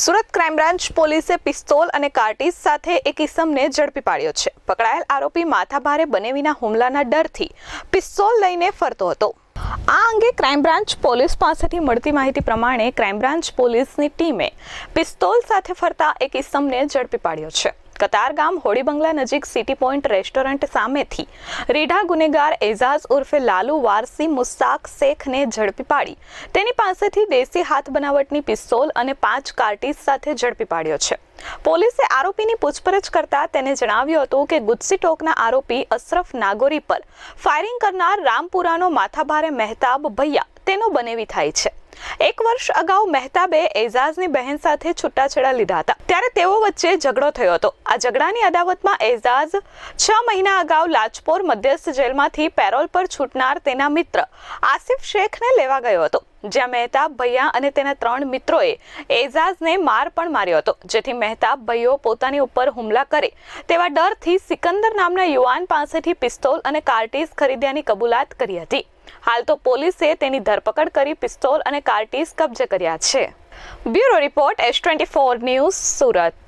Surat crime branch પોલીસે pistol અને કાર્ટીઝ સાથે એક ઇસમને ઝડપી પાડ્યો છે. પકડાયેલ આરોપી માથાભારે બનેવીના હુમલાના ડરથી પિસ્તોલ લઈને ફરતો હતો. આ અંગે ક્રાઇમ બ્રાન્ચ પોલીસ પાસેથી મળતી માહિતી પ્રમાણે ક્રાઇમ બ્રાન્ચ પોલીસની ટીમે પિસ્તોલ સાથે ફરતા એક ઇસમને ઝડપી પાડ્યો છે. કતારગામ હોળી બંગલા નજીક સિટી પોઈન્ટ રેસ્ટોરન્ટ સામેથી રીઢા ગુનેગાર એઝાઝ ઉર્ફે લાલુ વારસી મુસ્તાક શેખને ઝડપી પાડી. તેની પાસેથી દેશી હાથ બનાવટની પિસ્તોલ અને પાંચ કાર્ટીઝ સાથે ઝડપી પાડ્યો છે. પોલીસે આરોપીની પૂછપરછ કરતા તેને જણાવ્યું હતું કે ગુજસી ટોકના આરોપી અશરફ નાગોરી પર ફાયરિંગ કરનાર રામપુરાનો માથાભારે મહેતાબ ભૈયા. તેનો બનેવી થાય છે. એક વર્ષ અગાઉ મહેતાબે એઝાઝની બહેન સાથે છૂટાછેડા લીધા હતા. ત્યારે તેઓ વચ્ચે ઝઘડો થયો હતો. આ ઝઘડાની અદાવતમાં એઝાઝ છ મહિના અગાઉ લાજપોર મધ્યસ્થ જેલમાંથી પેરોલ પર છૂટનાર તેના મિત્ર આસિફ શેખને લેવા ગયો હતો. જ્યાં મહેતાબ ભૈયા અને તેના ત્રણ મિત્રોએ એઝાઝને માર પણ માર્યો હતો. જેથી મહેતાબ ભાઈઓ પોતાની ઉપર હુમલા કરે તેવા ડરથી સિકંદર નામના યુવાન પાસેથી પિસ્તોલ અને કાર્ટીઝ ખરીદ્યાની કબૂલાત કરી હતી. હાલ તો પોલીસે તેની ધરપકડ કરી પિસ્તોલ અને કાર્ટીઝ કબજે કર્યા છે. Bureau report S twenty four news Surat.